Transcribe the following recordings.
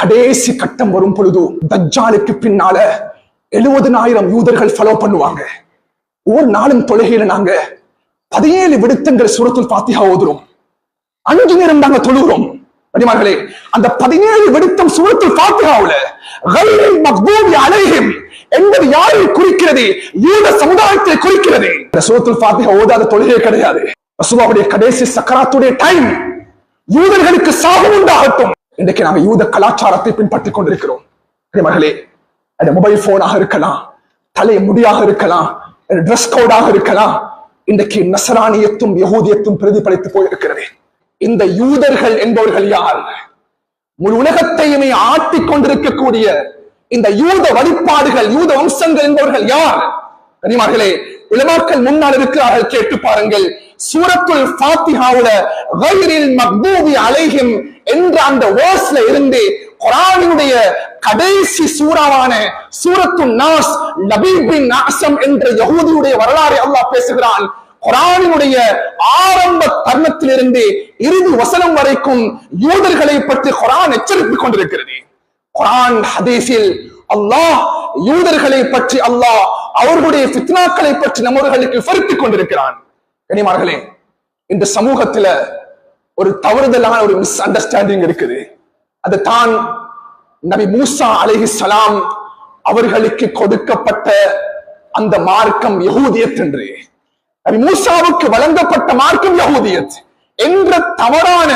கடைசி கட்டம் வரும் பொழுது தஜ்ஜாலுக்கு பின்னால எழுபதனாயிரம் யூதர்கள் ஃபாலோ பண்ணுவாங்க. ஒவ்வொரு நாளும் தொழுகையில நாங்க பதினேழு விடுத்தங்கள் சுரத்தில் பாத்தியா ஓதுறோம். அஞ்சு நேரம் நாங்க தொழுகிறோம். அடிமார்களே அந்த பதினேழு விடுத்தம் சுரத்தில் பாத்தியாவுல கைரில் என்பது யாரை குறிக்கிறது? யூத சமுதாயத்தை குறிக்கிறது. இந்த சுரத்தில் பாத்தியா ஓதாத தொழுகை கிடையாது. ரசூலுடைய கடைசி சக்கராத்துடைய டைம் யூதர்களுக்கு சாபம் உண்டாகட்டும். இன்றைக்கு நாங்க யூத கலாச்சாரத்தை பின்பற்றி கொண்டிருக்கிறோம். மகளே அது மொபைல் போனாக இருக்கலாம் தலை முடியாக இருக்கலாம் ட்ரெஸ் கோடாக இருக்கலாம். இன்றைக்கு நசராணியத்தும் யகூதியத்தும் பிரதிபலித்து போயிருக்கிறது. இந்த யூதர்கள் என்பவர்கள் யார்? முழு உலகத்தையுமே ஆட்டி கொண்டிருக்கக்கூடிய இந்த யூத வழிபாடுகள் யூத வம்சங்கள் என்பவர்கள் யார்? கனிமார்களே உலமாக்கள் முன்னால் இருக்கிறார்கள் கேட்டு பாருங்கள். சூரத்துல் ஃபாத்திஹாவுல கைரில் மக்பூபி அலைஹிம் என்ற அந்த வேர்ஸ்ல இருந்து குரானினுடைய கடைசி சூறாவான சூரத்து நாஸ் நபீபின் நாசம் என்ற யகுதியுடைய வரலாறை அல்லாஹ் பேசுகிறான். குரானினுடைய ஆரம்ப தருணத்திலிருந்து இறுதி வசனம் வரைக்கும் யூதர்களை பற்றி குரான் எச்சரித்துக் கொண்டிருக்கிறது. குரான் ஹதீஸில் அல்லாஹ் யூதர்களை பற்றி அல்லாஹ் அவர்களுடைய பித்னாக்களை பற்றி நம்மவர்களுக்கு விவரித்துக் கொண்டிருக்கிறான். கனிமார்களே இந்த சமூகத்துல ஒரு தவறுதலான ஒரு மிஸ் அண்டர்ஸ்டாண்டிங் இருக்குது. அது தான் நபி மூசா அலஹி சலாம் அவர்களுக்கு கொடுக்கப்பட்ட அந்த மார்க்கம் யகூதியத் என்று. நபி மூசாவுக்கு வழங்கப்பட்ட மார்க்கம் யகூதியத் என்ற தவறான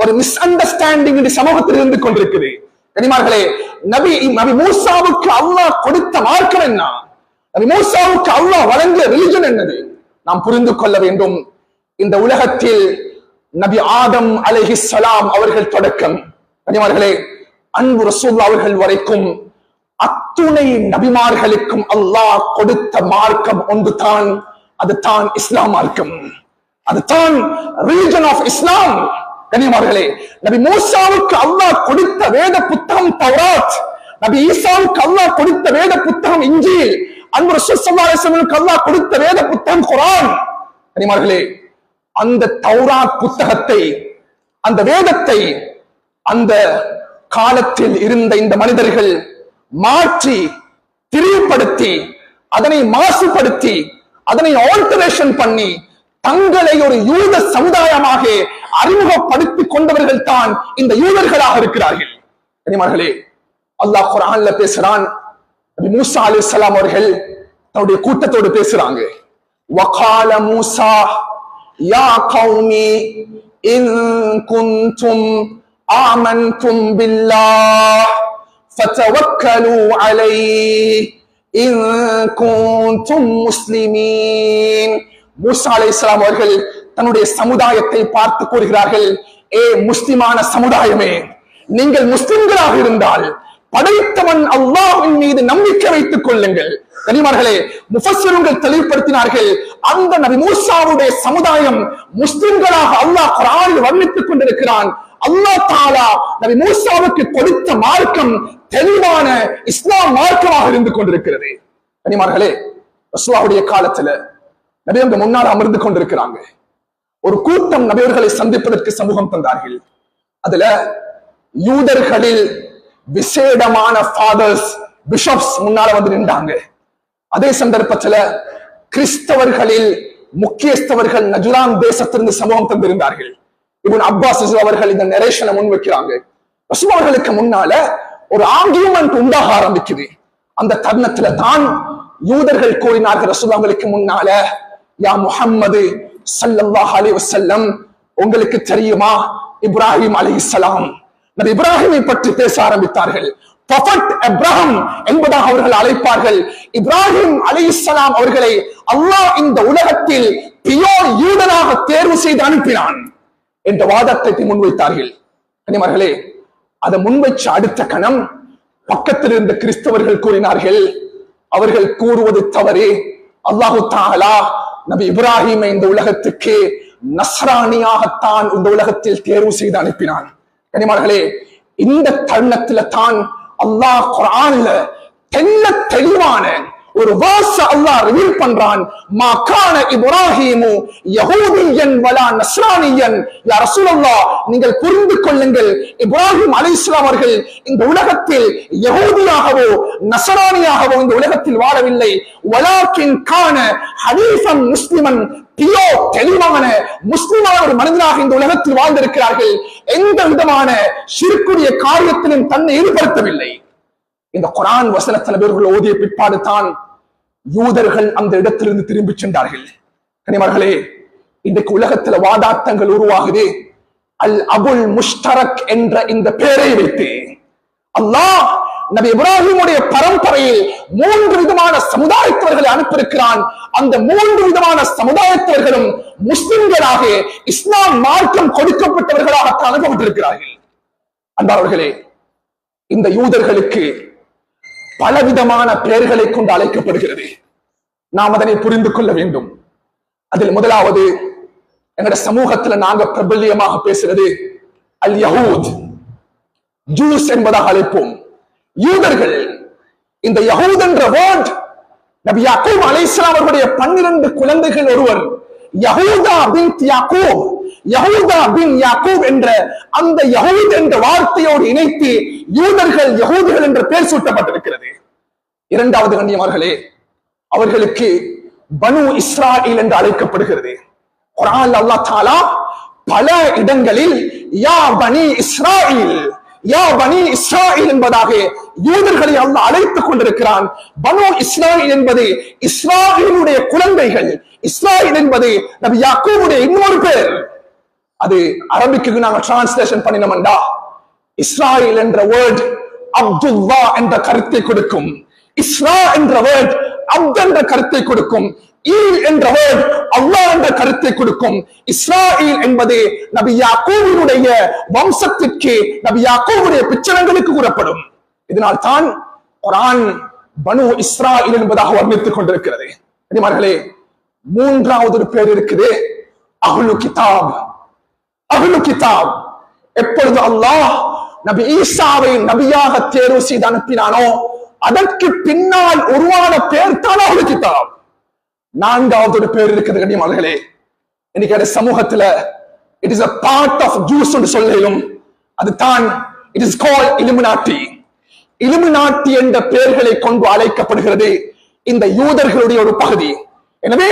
ஒரு மிஸ் அண்டர்ஸ்டாண்டிங் இந்த சமூகத்தில் இருந்து கொண்டிருக்குது. கனிமார்களே நபி நபி மூசாவுக்கு அல்லாஹ் கொடுத்த மார்க்கம் என்ன? நபி மூசாவுக்கு அல்லாஹ் வழங்கிய ரிலிஜன் என்னது? நாம் புரிந்து கொள்ள வேண்டும். இந்த உலகத்தில் நபி ஆதம் அலைஹிஸ்ஸலாம் அவர்கள் தொடக்கம். கனிமார்களே அன்பு ரசூல்லா அவர்கள் வரைக்கும் அத்துணை நபிமார்களுக்கும் அல்லாஹ் கொடுத்த மார்க்கம் ஒன்று தான் அது தான் இஸ்லாம் மார்க்கம். அது தான் ரிலிஜன் ஆஃப் இஸ்லாம் கனிமார்களே நபி மூசாவுக்கு அல்லாஹ் கொடுத்த வேத புத்தகம் தௌராத். நபி ஈசாவுக்கு அல்லாஹ் கொடுத்த வேத புத்தகம் இஞ்சில் அன்பு ரசூல் அல்லாஹ் கொடுத்த வேத புத்தகம் குரான் கனிமார்களே அந்த தௌராத் புத்தகத்தை அந்த வேதத்தை அந்த காலத்தில் இருந்த இந்த மனிதர்கள் மாற்றி திரிவுபடுத்தி அதனை மாசுபடுத்தி அதனை ஆல்டரேஷன் பண்ணி தங்களை ஒரு யூத சமுதாயமாக அறிமுகப்படுத்திக் கொண்டவர்கள் தான் இந்த யூதர்களாக இருக்கிறார்கள் கனிமார்களே அல்லாஹ் குர்ஆன்ல பேசுறான் நபி மூசா அலைஹிஸ்ஸலாம் அவர்கள் தன்னுடைய கூட்டத்தோடு பேசுறாங்க வகால மூசா யா கௌமி இன் குன்தும் ஆமன்தும் பில்லாஹ் فتوكلوا عليه إن كنتم مسلمين மூசா அலைஹிஸ்ஸலாம் அவர்கள் தன்னுடைய சமுதாயத்தை பார்த்து கூறுகிறார்கள் ஏ முஸ்லிமான சமுதாயமே நீங்கள் முஸ்லிம்களாக இருந்தால் படைத்தவன் அல்லாஹ்வின் மீது நம்பிக்கை வைத்துக் கொள்ளுங்கள். கனிமார்களே முஃபஸ்ஸிருங்கள் தெளிவுபடுத்தினார்கள் அந்த நபி மூசாவுடைய சமுதாயம் முஸ்லிம்களாக அல்லாஹ் குர்ஆனில் வர்ணித்துக் கொண்டிருக்கிறான். அல்லாஹ் தாலா நபி மூசாவுக்கு கொடுத்த மார்க்கம் தெளிவான இஸ்லாம் மார்க்கமாக இருந்து கொண்டிருக்கிறது. கனிமார்களே ரசுவாவுடைய காலத்துல நபியவங்க முன்னால் அமர்ந்து கொண்டிருக்கிறாங்க. ஒரு கூட்டம் நபியர்களை சந்திப்பதற்கு சமூகம் தந்தார்கள். அதுல யூதர்களில் விசேடமான ஃபாதர்ஸ் பிஷப்ஸ் முன்னால வந்து நின்றாங்க. அதே சந்தர்ப்பத்துல கிறிஸ்தவர்களில் முக்கியஸ்தவர்கள் நஜுரான் தேசத்திலிருந்து சமூகம் தந்திருந்தார்கள். இவன் அப்பாஸ் அவர்கள் இந்த நெரேஷனை முன்வைக்கிறாங்க வைக்கிறாங்க. அவர்களுக்கு முன்னால ஒரு ஆர்கியூமெண்ட் உண்டாக ஆரம்பிக்குது. அந்த தருணத்துல தான் யூதர்கள் கூறினார்கள் ரசுல்லாங்களுக்கு முன்னால யா முஹம்மது உங்களுக்கு தெரியுமா? இப்ராஹிம் அலைஹிஸ்ஸலாம் நபி இப்ராஹிமை பற்றி பேச ஆரம்பித்தார்கள். எப்ராஹிம் என்பதாக அவர்கள் அழைப்பார்கள். இப்ராஹிம் அலைஹிஸ்ஸலாம் அவர்களை அல்லாஹ் இந்த உலகத்தில் பியோர் யூதனாக தேர்வு செய்து அனுப்பினான் என்ற வாதத்தை முன்வைத்தார்கள். கனிமர்களே அதை முன்வைச்ச அடுத்த கணம் பக்கத்தில் இருந்த கிறிஸ்தவர்கள் கூறினார்கள் அவர்கள் கூறுவது தவறு. அல்லாஹு தாலா நபி இப்ராஹிமை இந்த உலகத்துக்கு நஸ்ராணியாகத்தான் இந்த உலகத்தில் தேர்வு செய்து அனுப்பினான். கனிமார்களே இந்த தருணத்துல தான் அல்லாஹ் குரான்ல தெல்ல தெளிவான ஒரு வேர்ஸ் அல்லாஹ் ரிவீல் பண்றான். மா கான இப்ராஹிமு யஹூதியன் வலா நஸ்ரானியன். யா ரசூலுல்லாஹ் நீங்கள் புரிந்து கொள்ளுங்கள். இப்ராஹிம் அலைஹிஸ்ஸலாம் அவர்கள் இந்த உலகத்தில் யஹூதியாகவோ நஸ்ரானியாகவோ இந்த உலகத்தில் வாழவில்லை. வலாக்கின் கான ஹனீஃபன் முஸ்லிமன். பியோ தெளிவான முஸ்லிமான ஒரு மனிதனாக இந்த உலகத்தில் வாழ்ந்திருக்கிறார்கள். எந்த விதமான சிறுக்குரிய காரியத்திலும் தன்னை ஈடுபடுத்தவில்லை இந்த குரான் வசனத்தில் இவர்கள் ஓதிய பிற்பாடு தான் யூதர்கள் அந்த இடத்திலிருந்து திரும்பி சென்றார்கள். கனிமர்களே இன்றைக்கு உலகத்துல வாதாட்டங்கள் உருவாகுது. அல் அபுல் முஷ்தரக் என்ற இந்த பெயரை வைத்து அல்லாஹ் நபி இப்ராஹிமுடைய பரம்பரையில் மூன்று விதமான சமுதாயத்தவர்களை அனுப்பியிருக்கிறான். அந்த மூன்று விதமான சமுதாயத்தவர்களும் முஸ்லிம்களாக இஸ்லாம் மார்க்கம் கொடுக்கப்பட்டவர்களாக அனுப்பப்பட்டிருக்கிறார்கள் அன்பாளர்களே இந்த யூதர்களுக்கு பலவிதமான பெயர்களை கொண்டு அழைக்கப்படுகிறது. நாம் அதனை புரிந்து கொள்ள வேண்டும். அதில் முதலாவது எங்கட சமூகத்துல நாங்க பிரபல்யமாக பேசுறது அல் யஹூத். ஜூஸ் என்பதாக அழைப்போம். யூதர்கள் இந்த யஹூத் என்ற வேர்ட் நபி யாக்கூப் இஸ்லாம் அவர்களுடைய பன்னிரண்டு குழந்தைகள் ஒருவர் யஹூதா பின் யாக்கூப். யகூதா பின் யாக்கூப் என்ற அந்த யகூத் என்ற வார்த்தையோடு இணைத்து யூதர்கள் யஹூதிகள் என்ற பெயர் சூட்டப்பட்டிருக்கிறது. இரண்டாவது கண்ணியமார்களே அவர்களுக்கு பனு இஸ்ராயில் என்று அழைக்கப்படுகிறது. குரான் அல்லா தாலா பல இடங்களில் யா பனி இஸ்ராயில் யா பனி இஸ்ராயில் என்பதாக யூதர்களை அல்லாஹ் அழைத்துக் கொண்டிருக்கிறான். பனு இஸ்ராயில் என்பது இஸ்ராயிலுடைய குழந்தைகள் இஸ்ராயில் என்பது நபி யாக்கூபுடைய இன்னொரு பேர். அது அரபிக்கு நாங்க டிரான்ஸ்லேஷன் பண்ணினோம்டா. இஸ்ராயில் என்ற வேர்ட் அப்துல்லா என்ற கருத்தை கொடுக்கும். இஸ்ரா என்ற வேர்ட் அப்த் என்ற கருத்தை கொடுக்கும். ஈல் என்ற வேர்ட் அல்லா என்ற கருத்தை கொடுக்கும். இஸ்ராயில் என்பது நபி யாக்கூபினுடைய வம்சத்திற்கு நபி யாக்கூபுடைய பிச்சனங்களுக்கு கூறப்படும். இதனால் தான் குரான் பனு இஸ்ராயில் என்பதாக வர்ணித்துக் கொண்டிருக்கிறது. மூன்றாவது ஒரு பேர் இருக்குது அகுலு கிதாப். அகலு கிதாப். எப்பொழுது அல்லாஹ் நபி ஈசாவை நபியாக தேர்வு செய்து அனுப்பினானோ அதற்கு பின்னால் உருவான பேர் தான் அகலு கிதாப். நான்காவது ஒரு பேர் இருக்குது கண்ணியமானர்களே இன்னைக்கு அது சமூகத்துல it is a part of Jews என்று சொல்லியும் அது தான் it is call illuminati illuminati என்ற பெயர்களை கொண்டு அழைக்கப்படுகிறது இந்த யூதர்களுடைய ஒரு பகுதி. எனவே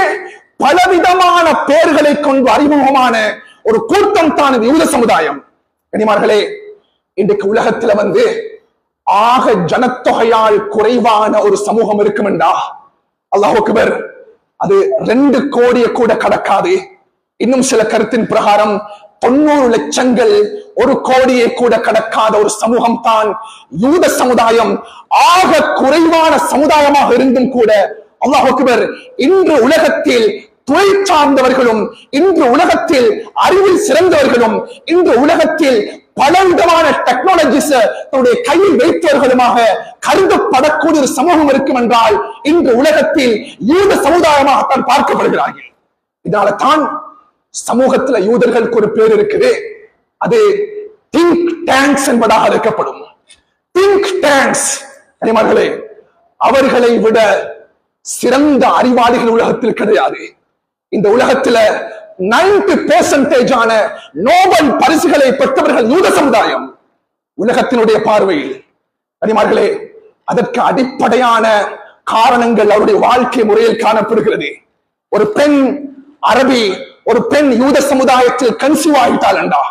பலவிதமான பெயர்களை கொண்டு அறிமுகமான ஒரு கூட்டம் தான் யூத சமுதாயம். கனிமார்களே இன்றைக்கு உலகத்துல வந்து ஆக ஜனத்தொகையால் குறைவான ஒரு சமூகம் இருக்கும் என்றா அல்லாஹ் அது ரெண்டு கோடியை கூட கடக்காது. இன்னும் சில கருத்தின் பிரகாரம் தொண்ணூறு லட்சங்கள் ஒரு கோடியை கூட கடக்காத ஒரு சமூகம் தான் யூத சமுதாயம். ஆக குறைவான சமுதாயமாக இருந்தும் கூட அல்லாஹ் இன்று உலகத்தில் துறை சார்ந்தவர்களும் இன்று உலகத்தில் அறிவில் சிறந்தவர்களும் இன்று உலகத்தில் பலவிதமான டெக்னாலஜிஸ் தன்னுடைய கையில் வைத்தவர்களுமாக கருதப்படக்கூடிய ஒரு சமூகம் இருக்கும் என்றால் இன்று உலகத்தில் யூத சமுதாயமாகத்தான் பார்க்கப்படுகிறார்கள். இதனால தான் சமூகத்துல யூதர்களுக்கு ஒரு பேர் இருக்குது. அது திங்க் டேங்க்ஸ் என்பதாக அழைக்கப்படும். திங்க் டேங்க்ஸ் கனிமர்களே அவர்களை விட சிறந்த அறிவாளிகள் உலகத்தில் கிடையாது. இந்த உலகத்துல நைன்டி பெர்சன்டேஜ் ஆன நோபல் பரிசுகளை பெற்றவர்கள் யூத சமுதாயம் உலகத்தினுடைய பார்வையில். கனிமார்களே அதற்கு அடிப்படையான காரணங்கள் அவருடைய வாழ்க்கை முறையில் காணப்படுகிறது. ஒரு பெண் அரபி ஒரு பெண் யூத சமுதாயத்தில் கன்சீவ் ஆகிட்டாளண்டா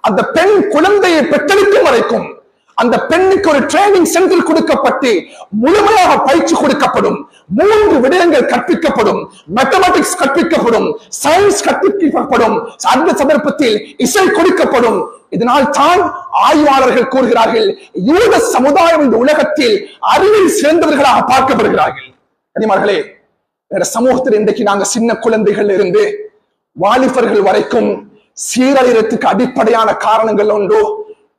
அந்த பெண் குழந்தையை பெற்றெடுக்கும் வரைக்கும் அந்த பெண்ணுக்கு ஒரு ட்ரைனிங் சென்டர் கொடுக்கப்பட்டு முழுமையாக பயிற்சி கொடுக்கப்படும். மூன்று விடயங்கள் கற்பிக்கப்படும். மேத்தமெட்டிக்ஸ் கற்பிக்கப்படும். சயின்ஸ் கற்பிக்கப்படும். அந்த சந்தர்ப்பத்தில் இசை கொடுக்கப்படும். இதனால் தான் ஆய்வாளர்கள் கூறுகிறார்கள் யூத சமுதாயம் இந்த உலகத்தில் அறிவில் சிறந்தவர்களாக பார்க்கப்படுகிறார்கள். கனிமார்களே சமூகத்தில் இன்றைக்கு நாங்க சின்ன குழந்தைகள் இருந்து வாலிபர்கள் வரைக்கும் சீரழிறதுக்கு அடிப்படையான காரணங்கள் ஒன்றோ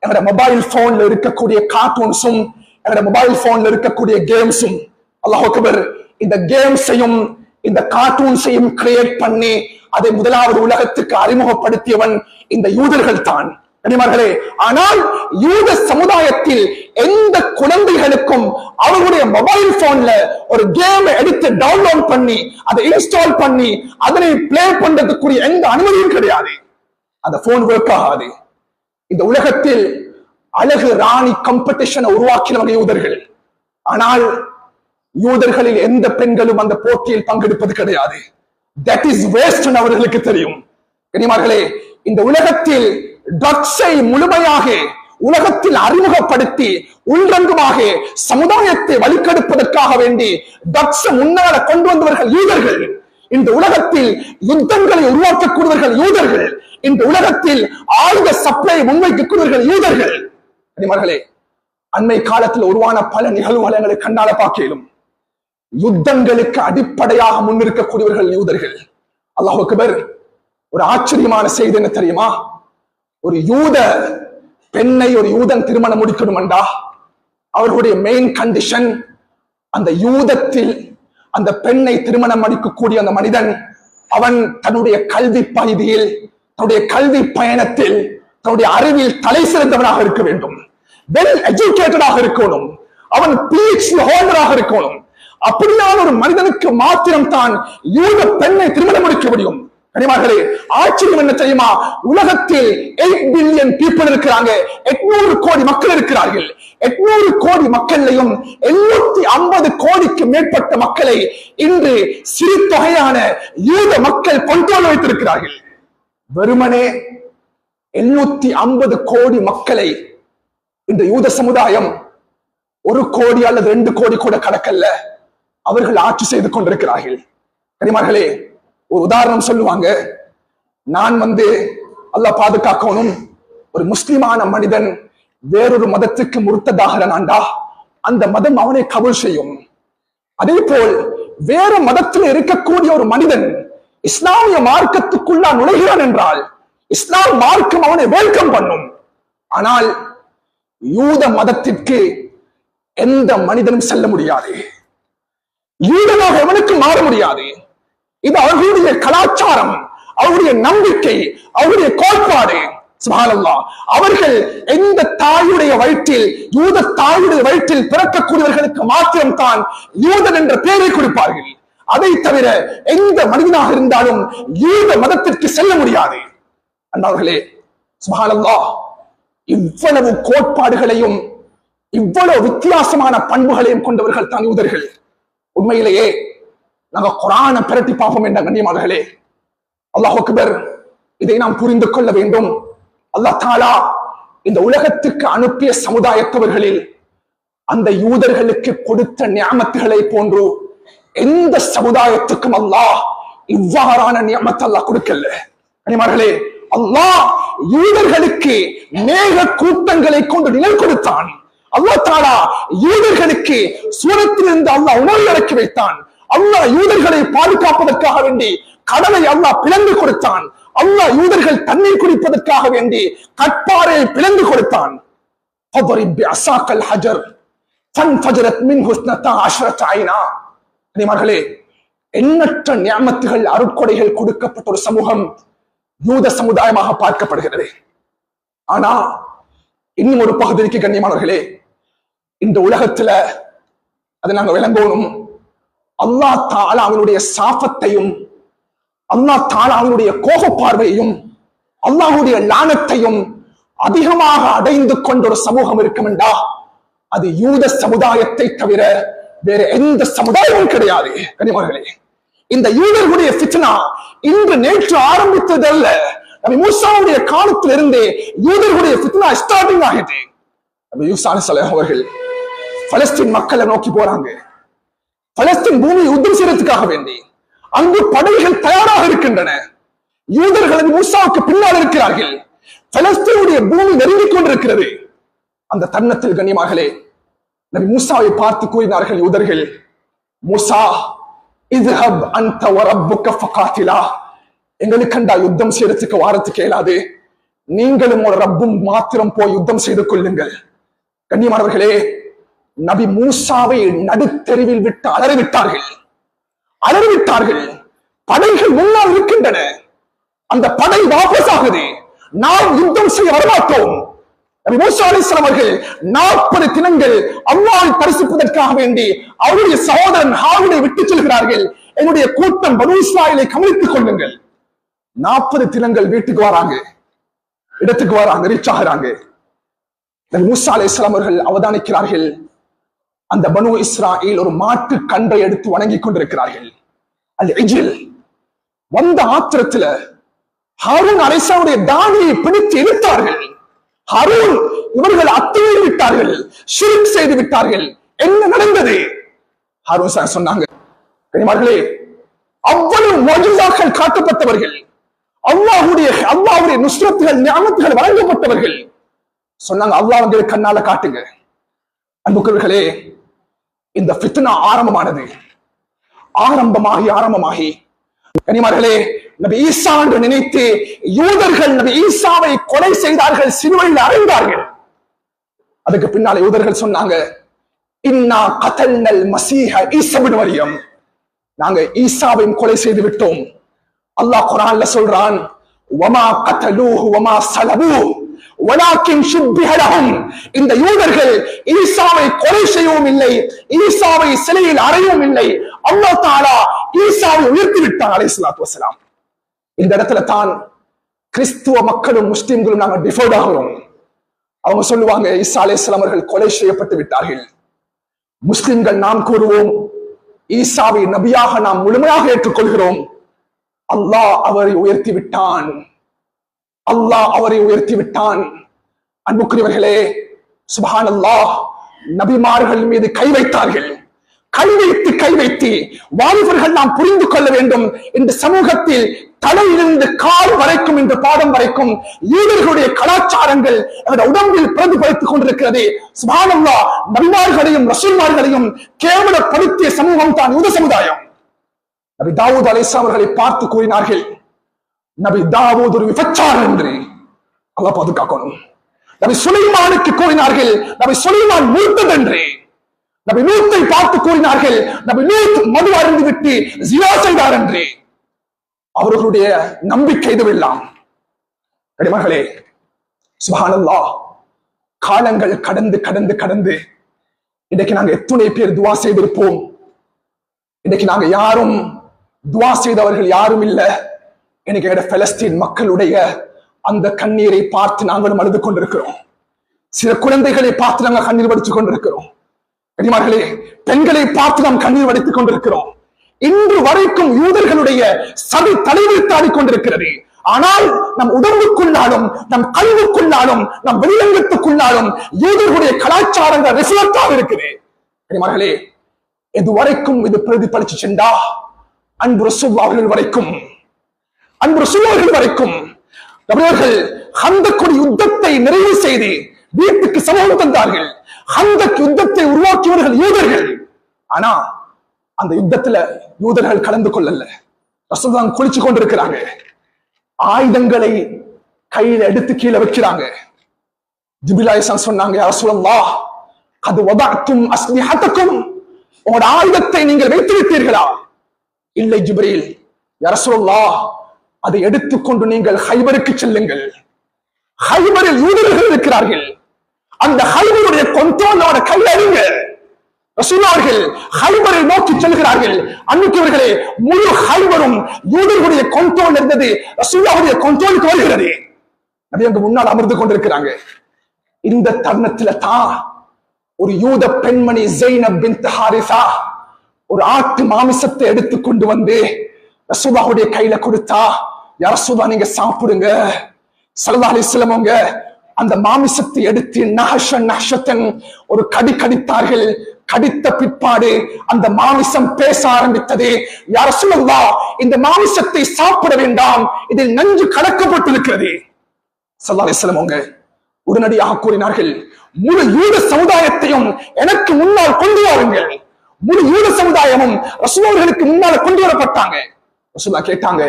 எங்களோட மொபைல் போன்ல இருக்கக்கூடிய கார்ட்டூன்ஸும் எங்களோட மொபைல் போன்ல இருக்கக்கூடிய கேம்ஸும் அல்லாஹ் இந்த கேம்ஸையும் இந்த கார்ட்டூன்ஸையும் கிரியேட் பண்ணி அதை முதலாவது உலகத்துக்கு அறிமுகப்படுத்தியவன் இந்த யூதர்கள் தான். கனிமார்களே ஆனால் யூத சமுதாயத்தில் எந்த குழந்தைகளுக்கும் அவர்களுடைய மொபைல் போன்ல ஒரு கேம் எடுத்து டவுன்லோட் பண்ணி அதை இன்ஸ்டால் பண்ணி அதனை பிளே பண்றதுக்குரிய எந்த அனுமதியும் கிடையாது. அந்த போன் ஒர்க் ஆகாது. இந்த உலகத்தில் அழகு ராணி கம்படிஷனை உருவாக்கினவங்க யூதர்கள். ஆனால் யூதர்களில் எந்த பெண்களும் அந்த போட்டியில் பங்கெடுப்பது கிடையாது. தட் இஸ் வேஸ்ட் அவர்களுக்கு தெரியும். கனிமார்களே இந்த உலகத்தில் ட்ரக்ஸை முழுமையாக உலகத்தில் அறிமுகப்படுத்தி உள்ரங்குமாக சமுதாயத்தை வழிகெடுப்பதற்காக வேண்டி ட்ரக்ஸ் முன்னால கொண்டு வந்தவர்கள் யூதர்கள். இந்த உலகத்தில் யுத்தங்களை உருவாக்கக்கூடியவர்கள் யூதர்கள். இந்த உலகத்தில் ஆயுத சப்ளை முன்வைக்கக்கூடியவர்கள் யூதர்கள். கனிமார்களே அண்மை காலத்தில் உருவான பல நிகழ்வுகளை கண்டால பார்க்கலும் யுத்தங்களுக்கு அடிப்படையாக முன்னிற்கக்கூடியவர்கள் யூதர்கள். அல்லாஹ் பேர் ஒரு ஆச்சரியமான செய்தி என்ன தெரியுமா? ஒரு யூத பெண்ணை ஒரு யூதன் திருமணம் முடிக்கணும் என்றா அவர்களுடைய மெயின் கண்டிஷன் அந்த யூதத்தில் அந்த பெண்ணை திருமணம் அடிக்கக்கூடிய அந்த மனிதன் அவன் தன்னுடைய கல்வி பகுதியில் தன்னுடைய கல்வி பயணத்தில் தன்னுடைய அறிவில் தலை சிறந்தவனாக இருக்க வேண்டும். வெல் எஜுகேட்டடாக இருக்கணும். அவன் பிஹெச்டி ஹோல்டராக இருக்கணும். அப்படியான ஒரு மனிதனுக்கு மாத்திரம் தான் யூத பெண்ணை திருமணம் முடிக்க முடியும். கனிமார்களே ஆச்சரியம் என்ன தெரியுமா? உலகத்தில் எயிட் பில்லியன் பீப்புள் இருக்கிறாங்க. எட்நூறு கோடி மக்கள் இருக்கிறார்கள். எட்நூறு கோடி மக்களையும் எழுநூத்தி ஐம்பது கோடிக்கு மேற்பட்ட மக்களை இன்று சிறு தொகையான யூத மக்கள் கொண்டோல் வைத்திருக்கிறார்கள். வெறுமனே எண்ணூத்தி ஐம்பது கோடி மக்களை இந்த யூத சமுதாயம் ஒரு கோடி அல்லது ரெண்டு கோடி கூட கடக்கல்ல. அவர்கள் ஆட்சி செய்து கொண்டிருக்கிறார்கள். கனிமார்களே ஒரு உதாரணம் சொல்லுவாங்க. நான் வந்து அல்ல பாதுகாக்கணும். ஒரு முஸ்லிமான மனிதன் வேறொரு மதத்துக்கு முறுத்ததாகிறான்டா அந்த மதம் அவனை கபூல் செய்யும். அதே போல் வேற மதத்தில் இருக்கக்கூடிய ஒரு மனிதன் இஸ்லாமிய மார்க்கத்துக்குள்ளா நுழைகிறான் என்றால் இஸ்லாம் மார்க்கம் அவனை வெல்கம் பண்ணும். ஆனால் யூத மதத்திற்கு எந்த மனிதனும் செல்ல முடியாது. யூதனாக எவனுக்கு மாற முடியாது. இது அவர்களுடைய கலாச்சாரம் அவருடைய நம்பிக்கை அவருடைய கோட்பாடு. சுப்ஹானல்லாஹ். அவர்கள் எந்த தாயுடைய வயிற்றில் யூத தாயுடைய வயிற்றில் பிறக்கக்கூடியவர்களுக்கு மாத்திரம் தான் யூதன் என்ற பெயரை கொடுப்பார்கள். அதை தவிர எந்த மனிதனாக இருந்தாலும் யூத மதத்திற்கு செல்ல முடியாது. அண்ணாவர்களே சுப்ஹானல்லாஹ் இவ்வளவு கோட்பாடுகளையும் இவ்வளவு வித்தியாசமான பண்புகளையும் கொண்டவர்கள் தான் யூதர்கள். உண்மையிலேயே நாங்க குரான பிரட்டி பார்ப்போம் என்ற கண்ணியமார்களே அல்லாஹ் அக்பர் இதை நாம் புரிந்து கொள்ள வேண்டும். அல்லாஹ் தாலா இந்த உலகத்துக்கு அனுப்பிய சமுதாயத்தவர்களில் அந்த யூதர்களுக்கு கொடுத்த நியமத்துகளை போன்று எந்த சமுதாயத்துக்கும் அல்லாஹ் இவ்வாறான நியமத்தை அல்லாஹ் கொடுக்கல. கனிமார்களே அல்லாஹ் யூதர்களுக்கு மேக கூட்டங்களை கொண்டு நிழல் கொடுத்தான். அல்லா தாலா யூதர்களுக்கு சூரத்தில் இருந்து அல்லாஹ் உணவு இறக்கி வைத்தான். அல்லாஹ் யூதர்களை பாதுகாப்பதற்காக வேண்டி கடலை அல்லாஹ் பிளந்து கொடுத்தான். அல்லாஹ் யூதர்கள் தண்ணீர் குடிப்பதற்காக வேண்டி கட்பாறையை பிளந்து கொடுத்தான். அசாக்கல் ஹஜர் தன் ஃபஜரத் மின் ஹுஸ்னத்தா அஷ்ரத் ஆயினா கனிமார்களே எண்ணற்ற நியமத்துகள் அருட்கொடைகள் கொடுக்கப்பட்ட ஒரு சமூகம் யூத சமுதாயமாக பார்க்கப்படுகிறது. ஆனா இன்னும் ஒரு பகுதிக்கு கண்ணியமானவர்களே இந்த உலகத்துல அதை நாங்க விளங்கணும். அல்லாஹ் தாலா அவனுடைய சாபத்தையும் அல்லா தாலா அவனுடைய கோப பார்வையையும் அல்லாஹுடைய லானத்தையும் அதிகமாக அடைந்து கொண்ட ஒரு சமூகம் இருக்குமெண்டா? அது யூத சமுதாயத்தை தவிர வேற எந்த சமுதாயமும் கிடையாது. கனிமர்களே இந்த யூதர்களுடைய ஃபித்னா இன்று நேற்று ஆரம்பித்தது அல்ல நபி மூசாவுடைய காலத்திலிருந்தே யூதர்களுடைய ஃபித்னா ஸ்டார்டிங் ஆகிட்டு. நபி யூசான அலைஹிஸ்ஸலாம் அவர்கள் பலஸ்தீன் மக்களை நோக்கி போறாங்க. பலஸ்தீன் பூமி யுத்தம் செய்யறதுக்காக வேண்டி அங்கு படைகள் தயாராக இருக்கின்றன. யூதர்கள் மூசாவுக்கு பின்னால் இருக்கிறார்கள். பலஸ்தீனுடைய பூமி நெருங்கிக் கொண்டிருக்கிறது. அந்த தருணத்தில் கண்ணியமாகலே நபி மூசாவை பார்த்து கூறினார்கள் யூதர்கள் மூசா இத்ஹப் அன்த வரப்புக்க ஃபகாத்திலா. எங்களுக்கு கண்டா யுத்தம் செய்யறதுக்கு வாரத்துக்கு இயலாது. நீங்களும் ஒரு ரப்பும் மாத்திரம் போய் யுத்தம் செய்து கொள்ளுங்கள். கண்ணியமானவர்களே நபி மூசாவை நடுத்தெருவில் விட்டு அலறிவிட்டார்கள். அலறிவிட்டார்கள். படைகள் முன்னால் இருக்கின்றன. அந்த படை வாபஸ் ஆகுது நாம் யுத்தம் செய்ய வரமாட்டோம். அவர்கள் நாற்பது தினங்கள் அல்லாஹ்வை தரிசிப்பதற்காக வேண்டி அவருடைய சகோதரன் ஹாரூனை விட்டு செல்கிறார்கள். என்னுடைய கூட்டம் பனு கவனித்துக் கொள்ளுங்கள். நாற்பது தினங்கள் வீட்டுக்கு வராங்க. இடத்துக்கு வராங்க ரீச் ஆகிறாங்க. மூசா அலை இஸ்லாமர்கள் அவதானிக்கிறார்கள். அந்த பனு இஸ்ராயில் ஒரு மாட்டு கன்றை எடுத்து வணங்கிக் கொண்டிருக்கிறார்கள். அந்த எஜில் வந்த ஆத்திரத்துல ஹாரூன் அலைசாவுடைய தானியை பிடித்து இழுத்தார்கள். ஹரூன் இவர்கள் அத்துமீறி விட்டார்கள். ஷிர்க் செய்து விட்டார்கள். என்ன நடந்தது? ஹரூன் சார் சொன்னாங்க கனிமார்களே அவ்வளவு மொஜிசாக்கள் காட்டப்பட்டவர்கள் அல்லாஹுடைய அல்லாஹுடைய நுஸ்ரத்துகள் ஞானத்துகள் வழங்கப்பட்டவர்கள். சொன்னாங்க அல்லாஹ் வந்து கண்ணால காட்டுங்க. அன்புக்குரியவர்களே இந்த பித்னா ஆரம்பமானது. ஆரம்பமாகி ஆரம்பமாகி கனிமார்களே நபி ஈசா என்று நினைத்து யூதர்கள் நபி ஈசாவை கொலை செய்தார்கள் சிலுவையில் அறைந்தார்கள். அதுக்கு பின்னால் யூதர்கள் சொன்னாங்க இன்னா கதல்னல் மசீஹ ஈசபின் மரியம். நாங்க ஈசாவையும் கொலை செய்து விட்டோம். அல்லாஹ் குரான்ல சொல்றான் வமா கதலூஹு வமா சலபூ வலாக்கின் ஷுப்பிஹ இந்த யூதர்கள் ஈசாவை கொலை செய்யவும் இல்லை ஈசாவை சிலையில் அறையவும் இல்லை. அல்லாஹ் தாலா ஈசாவை உயர்த்தி விட்டான் சலாத்து வசலாம் இந்த இடத்துல தான் கிறிஸ்துவ மக்களும் முஸ்லிம்களும் நாங்க டிஃபர்ட் ஆகிறோம். அவங்க சொல்லுவாங்க ஈசா அலைஹிஸ்ஸலாம் அவர்கள் கொலை செய்யப்பட்டு விட்டார்கள். முஸ்லிம்கள் நாம் கூறுவோம் ஈசாவை நபியாக நாம் முழுமையாக ஏற்றுக்கொள்கிறோம். அல்லாஹ் அவரை உயர்த்தி விட்டான். அல்லாஹ் அவரை உயர்த்தி விட்டான். அன்புக்குரியவர்களே சுபான் அல்லாஹ் நபிமார்கள் மீது கை வைத்தார்கள். கை வைத்து கை வைத்து வாலிபர்கள் நாம் புரிந்து கொள்ள வேண்டும். இந்த சமூகத்தில் தலையிலிருந்து கால் வரைக்கும் இந்த பாடம் வரைக்கும் யூதர்களுடைய கலாச்சாரங்கள் அவருடைய உடம்பில் பிரதிபலித்துக் கொண்டிருக்கிறது. சுபானல்லா நபிமார்களையும் ரசூல்மார்களையும் கேவலப்படுத்திய சமூகம் தான் யூத சமுதாயம். நபி தாவூத் அலைசா அவர்களை பார்த்து கூறினார்கள் நபி தாவூத் ஒரு விபச்சாரம் என்று அல்லாஹ் பாதுகாக்கணும். நபி சுலைமானுக்கு கூறினார்கள் நபி சுலைமான் மூத்தது என்று. நபி நூத்தை பார்த்து கூறினார்கள் நபி நூத் மது அருந்து விட்டு ஜியா செய்தார் என்று. அவர்களுடைய நம்பிக்கை இதுவெல்லாம். கடிமர்களே சுபானல்லா காலங்கள் கடந்து கடந்து கடந்து. இன்றைக்கு நாங்க எத்துணை பேர் துவா செய்திருப்போம்? இன்னைக்கு நாங்க யாரும் துவா செய்தவர்கள் யாரும் இல்ல. இன்னைக்கு எங்க பலஸ்தீன் மக்களுடைய அந்த கண்ணீரை பார்த்து நாங்களும் அழுது கொண்டிருக்கிறோம். சில குழந்தைகளை பார்த்து நாங்கள் கண்ணீர் வடித்துக் கொண்டிருக்கிறோம். கனிமார்களே பெண்களை பார்த்து நாம் கண்ணீர் வடித்துக் கொண்டிருக்கிறோம். இன்று வரைக்கும் யூதர்களுடைய சதி தலைவிரித்து கொண்டிருக்கிறது ஆனால் நம் உடம்புக்குள்ளாலும் நம் கல்வுக்குள்ளாலும் நம் வெளியங்கத்துக்குள்ளாலும் யூதர்களுடைய கலாச்சாரங்கள் ரிஃப்ளெக்டாக இருக்குது. கனிமார்களே இது வரைக்கும் இது பிரதிபலிச்சு சென்றா? அன்பு ரசூல்லாவர்கள் வரைக்கும். அன்பு ரசூல்லாவர்கள் வரைக்கும். அவர்கள் ஹந்தக்குடி யுத்தத்தை நிறைவு செய்து வீட்டுக்கு சமூகம் தந்தார்கள். அந்த யுத்தத்தை உருவாக்கியவர்கள் யூதர்கள். ஆனா அந்த யுத்தத்துல யூதர்கள் கலந்து கொள்ளல. ரசதான் குளிச்சு கொண்டிருக்கிறாங்க. ஆயுதங்களை கையில எடுத்து கீழே வைக்கிறாங்க. ஜிபிலாயசன் சொன்னாங்க ரசூலல்லா அது வதாத்தும் அஸ்லிஹத்துக்கும் உங்களோட ஆயுதத்தை நீங்கள் வைத்து விட்டீர்களா இல்லை ஜிப்ரீல் யரசுல்லா அதை எடுத்துக்கொண்டு நீங்கள் ஹைபருக்கு செல்லுங்கள். ஹைபரில் யூதர்கள் இருக்கிறார்கள். அந்த ஹைபருடைய கொண்டோலோட கையறிங்க அவர்கள் ஹைபரை நோக்கி செல்கிறார்கள். அன்னைக்கவர்களே முழு ஹைபரும் யூதர்களுடைய கொண்டோல் இருந்தது. ரசூலாவுடைய கொண்டோலுக்கு வருகிறது. நபி அங்கு முன்னால் அமர்ந்து கொண்டிருக்கிறாங்க. இந்த தருணத்துல தான் ஒரு யூத பெண்மணி ஜெய்னப் பின் ஹாரிசா ஒரு ஆட்டு மாமிசத்தை எடுத்து கொண்டு வந்து ரசூபாவுடைய கையில கொடுத்தா யார் ரசூலா நீங்க சாப்பிடுங்க. சல்லா அலிஸ்லமங்க அந்த மாமிசத்தை எடுத்து நஹஷ நஹஷத்தன் ஒரு கடி கடித்தார்கள். கடித்த பிற்பாடு அந்த மாமிசம் பேச ஆரம்பித்தது. யார சொல்லா இந்த மாமிசத்தை சாப்பிட வேண்டாம். இதில் நஞ்சு கலக்கப்பட்டிருக்கிறது. சல்லாசலம் அவங்க உடனடியாக கூறினார்கள் முழு யூத சமுதாயத்தையும் எனக்கு முன்னால் கொண்டு வாருங்கள். முழு யூத சமுதாயமும் ரசூலர்களுக்கு முன்னால் கொண்டு வரப்பட்டாங்க. ரசூலா கேட்டாங்க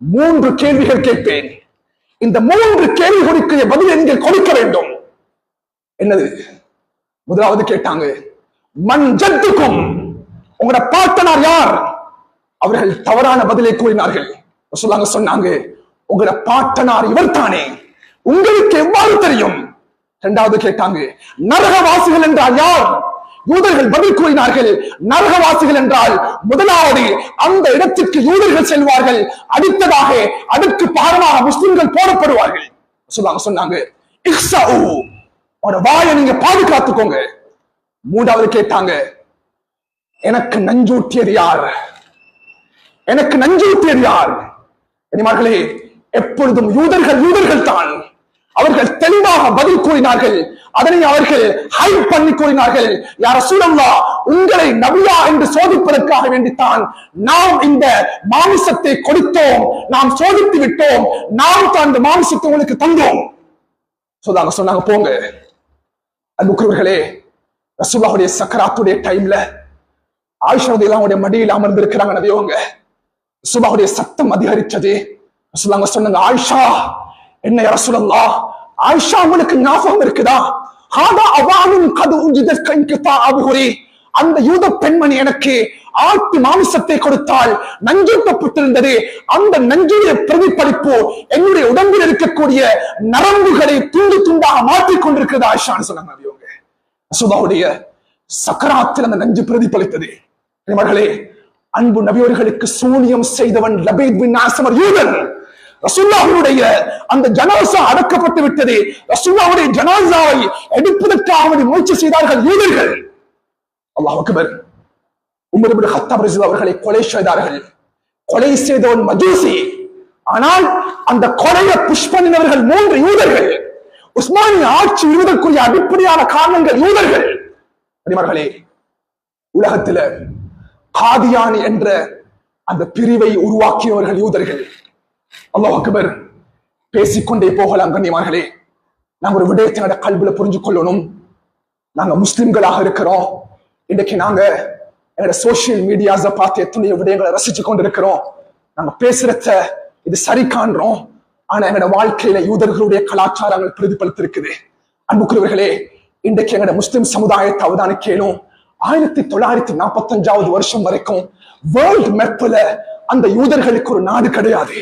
மூன்று கேள்விகள் கேட்பேன். இந்த மூன்று கேள்விகளுக்கு பதில் நீங்கள் கொடுக்க வேண்டும். என்னது? முதலாவது கேட்டாங்க மண் ஜத்துக்கும் உங்களோட பார்த்தனார் யார்? அவர்கள் தவறான பதிலை கூறினார்கள். சொல்லாங்க சொன்னாங்க உங்களோட பாட்டனார் இவர் தானே உங்களுக்கு எவ்வாறு தெரியும்? இரண்டாவது கேட்டாங்க நரகவாசிகள் என்றால் யார்? யூதர்கள் பதில் கூறினார்கள் நரகவாசிகள் என்றால் முதலாவது அந்த இடத்திற்கு யூதர்கள் செல்வார்கள் அடுத்ததாக அதற்கு பாரமாக முஸ்லிம்கள் போடப்படுவார்கள். சொல்லுவாங்க சொன்னாங்க ஒரு வாயை நீங்க பாதுகாத்துக்கோங்க. மூன்றாவது கேட்டாங்க எனக்கு நஞ்சூட்டியது யார்? எனக்கு நஞ்சூட்டியது யார்? கனிமார்களே எப்பொழுதும் யூதர்கள் யூதர்கள் தான் அவர்கள் தெளிவாக பதில் கூறினார்கள் அதனை அவர்கள் ஹை பண்ணி கூறினார்கள். யார் சூழல்லா உங்களை நபியா என்று சோதிப்பதற்காக வேண்டித்தான் நாம் இந்த மாமிசத்தை கொடுத்தோம். நாம் சோதித்து விட்டோம். நாம் தான் இந்த மாமிசத்தை உங்களுக்கு தந்தோம். சொன்னாங்க சொன்னாங்க போங்க. அன்புக்குரியவர்களே ரசூல்லாவுடைய சக்கராத்துடைய டைம்ல ஆயிஷரது அவங்களுடைய மடியில் அமர்ந்திருக்கிறாங்க நபியவங்க ரசூல்லாவுடைய சத்தம் அதிகரிச்சது ரசூலாங்க சொன்னாங்க ஆயிஷா என்ன ரசூலல்லா ஆயிஷா உங்களுக்கு ஞாபகம் இருக்குதா? ஹாதா அவானும் கது உஞ்சிதற்கு கைக்குத்தா அபுகுரி அந்த யூத பெண்மணி எனக்கு ஆட்டு மாமிசத்தை கொடுத்தால் நஞ்சூட்டப்பட்டிருந்தது அந்த நஞ்சுடைய பிரதிபலிப்பு என்னுடைய உடம்பில் இருக்கக்கூடிய நரம்புகளை துண்டு துண்டாக மாற்றிக் கொண்டிருக்கிறது ஆயிஷான்னு சொன்னாங்க அவங்க ரசூலாவுடைய சக்கராத்தில் அந்த நஞ்சு பிரதிபலித்தது. மகளே அன்பு நபியவர்களுக்கு சூனியம் செய்தவன் லபீத் பின் ஆசமர் யூதன். ரசுல்லாவுடைய அந்த ஜனாசா அடக்கப்பட்டு விட்டது. ரசுல்லாவுடைய ஜனாசாவை எடுப்பதற்காக முயற்சி செய்தார்கள் யூதர்கள். அல்லாஹ் உமர் இப்னு கத்தாப் அவர்களை கொலை செய்தார்கள். கொலை செய்தவன் மஜூசி. ஆனால் அந்த கொலையை புஷ்பனினவர்கள் மூன்று யூதர்கள். உஸ்மானிய ஆட்சி விடுவதற்குரிய அடிப்படையான காரணங்கள் யூதர்கள். அடிமார்களே உலகத்துல காதியானி என்ற அந்த பிரிவை உருவாக்கியவர்கள் யூதர்கள். அல்லாஹ் அக்பர் பேசிக்கொண்டே போகலாம் கண்ணியமார்களே நாங்க ஒரு விடயத்தினோட கல்வில புரிஞ்சு கொள்ளணும். நாங்க முஸ்லிம்களாக இருக்கிறோம். இன்னைக்கு நாங்க எங்களோட சோசியல் மீடியாஸ பார்த்து எத்தனையோ விடயங்களை ரசிச்சு கொண்டிருக்கிறோம். நாங்க பேசுறத இது சரி காண்றோம். ஆனா எங்களோட வாழ்க்கையில யூதர்களுடைய கலாச்சாரங்கள் பிரதிபலித்திருக்குது. அன்புக்குரியவர்களே இன்றைக்கு எங்களோட முஸ்லிம் சமுதாயத்தை அவதானிக்கலும் ஆயிரத்தி தொள்ளாயிரத்தி நாற்பத்தி அஞ்சாவது வருஷம் வரைக்கும் வேர்ல்ட் மேப்ல அந்த யூதர்களுக்கு ஒரு நாடு கிடையாது.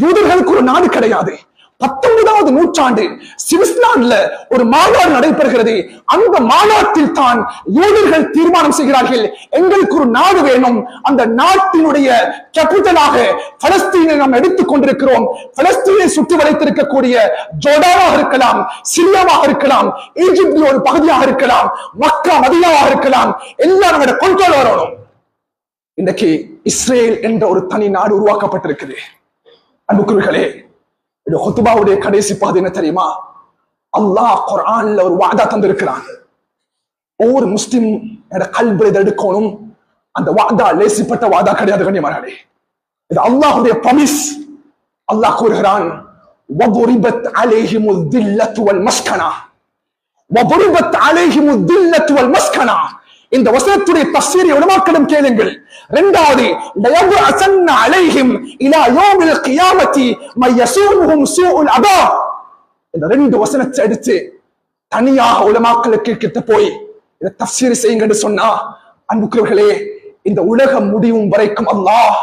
யூதர்களுக்கு ஒரு நாடு கிடையாது. பத்தொன்பதாவது நூற்றாண்டு சிவிஸ்லாந்துல ஒரு மாநாடு நடைபெறுகிறது. அந்த மாநாட்டில் தான் யூதர்கள் தீர்மானம் செய்கிறார்கள். எங்களுக்கு ஒரு நாடு வேணும். அந்த நாட்டினுடைய கேபிட்டலாக பலஸ்தீனை நாம் எடுத்துக் கொண்டிருக்கிறோம். பலஸ்தீனை சுற்றி வளைத்திருக்கக்கூடிய ஜோடாவாக இருக்கலாம் சிரியாவாக இருக்கலாம் ஈஜிப்டின் ஒரு பகுதியாக இருக்கலாம் மக்கா மதியாவாக இருக்கலாம். எல்லாரும் கொண்டு வரணும் இன்னைக்கு இஸ்ரேல் என்ற ஒரு தனி நாடு உருவாக்கப்பட்டிருக்குது. அன்புக்குரியர்களே இது ஹுத்துபாவுடைய கடைசி பாதை என்ன தெரியுமா அல்லாஹ் குர்ஆன்ல ஒரு வாதா தந்திருக்கிறான் ஒவ்வொரு முஸ்லிம் கல்வில இதை எடுக்கணும் அந்த வாதா லேசிப்பட்ட வாதா கிடையாது கண்ணியமார்களே இது அல்லாஹுடைய பமிஸ் அல்லாஹ் கூறுகிறான் وضربت عليهم الذلة والمسكنة وضربت عليهم الذلة والمسكنة இந்த வசனத்துடைய தஃசீரை உலமாக்களிடம் கேளுங்கள். இரண்டாவது லயபு அசன்ன அலைஹிம் இலா யோமில் கியாமத்தி மை யசூமுஹும் சூஉல் அதா இந்த ரெண்டு வசனத்தை எடுத்து தனியாக உலமாக்களுக்கு கிட்ட போய் இதை தஃசீர் செய்யுங்கன்னு சொன்னா அன்புக்குரியவர்களே இந்த உலகம் முடியும் வரைக்கும் அல்லாஹ்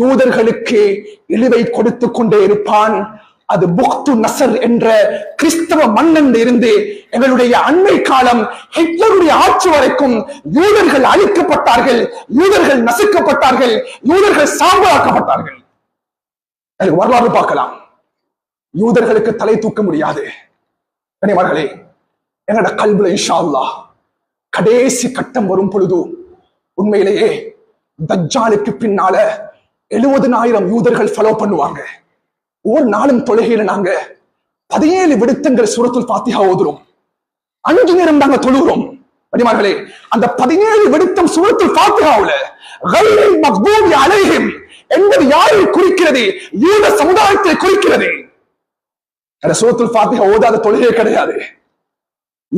யூதர்களுக்கு இழிவை கொடுத்து கொண்டே இருப்பான். அது புக்து நசர் என்ற கிறிஸ்தவ மன்னன் இருந்து எங்களுடைய அண்மை காலம் ஹிட்லருடைய ஆட்சி வரைக்கும் யூதர்கள் அழிக்கப்பட்டார்கள் யூதர்கள் நசுக்கப்பட்டார்கள் யூதர்கள் சாம்பலாக்கப்பட்டார்கள். எனக்கு வரலாறு பார்க்கலாம். யூதர்களுக்கு தலை தூக்க முடியாது. கனிமர்களே எங்களோட கல்வில இன்ஷா கடைசி கட்டம் வரும் பொழுது உண்மையிலேயே தஜ்ஜாலுக்கு பின்னால எழுபதனாயிரம் யூதர்கள் ஃபாலோ பண்ணுவாங்க. ஒவ்வொரு நாளும் தொழுகையில நாங்க பதினேழு விடுத்தங்கள் சூரத்துல் பாத்தியா ஓதுறோம். அஞ்சு நேரம் நாங்க தொழுகிறோம். அடிமார்களே அந்த பதினேழு விடுத்தம் சூரத்துல் பாத்தியாவுல கைரில் மக்பூபி அலைஹிம் என்பது யாரை குறிக்கிறது? யூத சமுதாயத்தை குறிக்கிறது. அந்த சூரத்துல் பாத்தியா ஓதாத தொழுகை கிடையாது.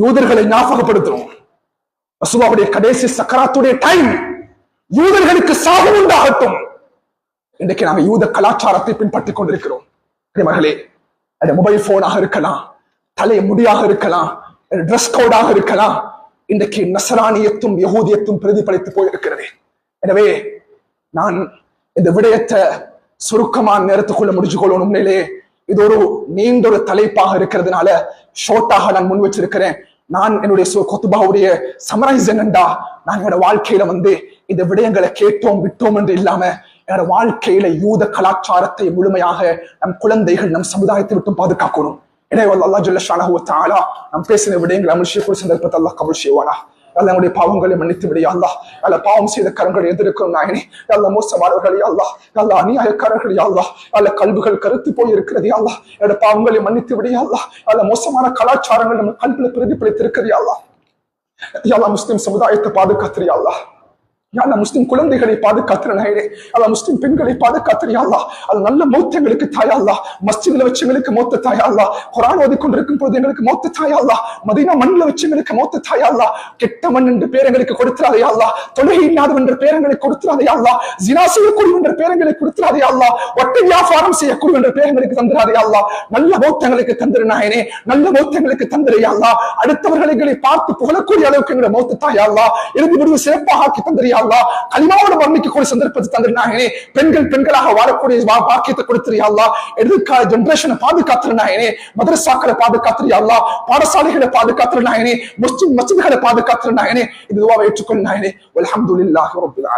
யூதர்களை ஞாபகப்படுத்துறோம். ரசூலுடைய கடைசி சக்கராத்துடைய டைம் யூதர்களுக்கு சாகம் உண்டாகட்டும். இன்றைக்கு நாங்கள் யூத கலாச்சாரத்தை பின்பற்றிக் கொண்டிருக்கிறோம். மகளே அது மொபைல் போனாக இருக்கலாம் தலை முடியாக இருக்கலாம் ட்ரெஸ் கோடாக இருக்கலாம். இன்றைக்கு நசராணியத்தும் யகூதியத்தும் பிரதிபலித்து போயிருக்கிறது. எனவே நான் இந்த விடயத்தை சுருக்கமான நேரத்துக்குள்ள முடிச்சு கொள்ளணும் உண்மையிலே இது ஒரு நீண்ட ஒரு தலைப்பாக இருக்கிறதுனால ஷோர்ட்டாக நான் முன் வச்சிருக்கிறேன். நான் என்னுடைய கொத்துபாவுடைய சமரைஸ் என்னண்டா? நான் என்னோட வாழ்க்கையில வந்து இந்த விடயங்களை கேட்டோம் விட்டோம் என்று இல்லாம வாழ்க்கையில யூத கலாச்சாரத்தை முழுமையாக நம் குழந்தைகள் நம் சமுதாயத்தை விட்டு பாதுகாக்கணும். எனவே அல்லாஹ் ஜல்ல பேசின விடயங்கள் அமல் சந்தர்ப்பத்தை அல்லா கபூல் செய்வானா? அல்ல என்னுடைய பாவங்களை மன்னித்து விடியா அல்லா அல்ல பாவம் செய்த கரங்களை எதிர்க்கும் நாயனே. அல்ல மோசமானவர்களே அல்லா அல்ல அநியாயக்காரர்களே அல்லா அல்ல கல்விகள் கருத்து போய் இருக்கிறதே அல்லா என்னோட பாவங்களை மன்னித்து விடியா அல்லா அல்ல மோசமான கலாச்சாரங்கள் நம்ம கல்வியில் பிரதிபலித்திருக்கிறது அல்லா யாழ்லா முஸ்லிம் சமுதாயத்தை பாதுகாத்திரியா அல்லா யாழ்லா முஸ்லிம் குழந்தைகளை பாதுகாத்துற நாயனே. அல்ல முஸ்லிம் பெண்களை பாதுகாத்துறியா அல்லாஹ். அது நல்ல மௌத்தங்களுக்கு தாயா அல்லாஹ். மஸ்ஜித்ல வச்சவங்களுக்கு மௌத்த தாயா குரான் ஓதி கொண்டிருக்கும் பொழுது எங்களுக்கு மௌத்த தாயா மதினா மதீனா மண்ணில் வச்சவங்களுக்கு மௌத்த தாயாள்லா கெட்ட மண் என்று பேரங்களுக்கு கொடுத்துறாதே அல்லாஹ். தொழுகை இல்லாதவன் என்ற பேரங்களை கொடுத்துறாதையாள்லா அல்லாஹ். ஜினா செய்யக்கூடிய என்ற பேரங்களை கொடுத்துறாதையாள்லா ஒட்டை வியாபாரம் செய்யக்கூடிய என்ற பேரங்களுக்கு தந்துறாதே நல்ல மௌத்தங்களுக்கு தந்திரு நாயனே. நல்ல மௌத்தங்களுக்கு தந்திரு அடுத்தவர்களை பார்த்து புகழக்கூடிய அளவுக்கு எங்களை மௌத்த தாயாள்லா இறுதி முடிவு சிறப்பாக ஆக்கி தந்திரியா அல்லா கலிமாவோட வர்ணிக்கக்கூடிய சந்தர்ப்பத்தை தந்திருந்தாங்க பெண்கள் பெண்களாக வாழக்கூடிய வாக்கியத்தை பாக்கியத்தை எதிர்கால ஜென்ரேஷனை பாதுகாத்துருந்தாயனே மதரசாக்களை பாதுகாத்துறியா பாடசாலைகளை பாதுகாத்துருந்தாயனே முஸ்லிம் மசிதிகளை பாதுகாத்துருந்தாயனே இதுவாக துவாவை ஏற்றுக்கொண்டாயனே அல்ஹம்துலில்லாஹி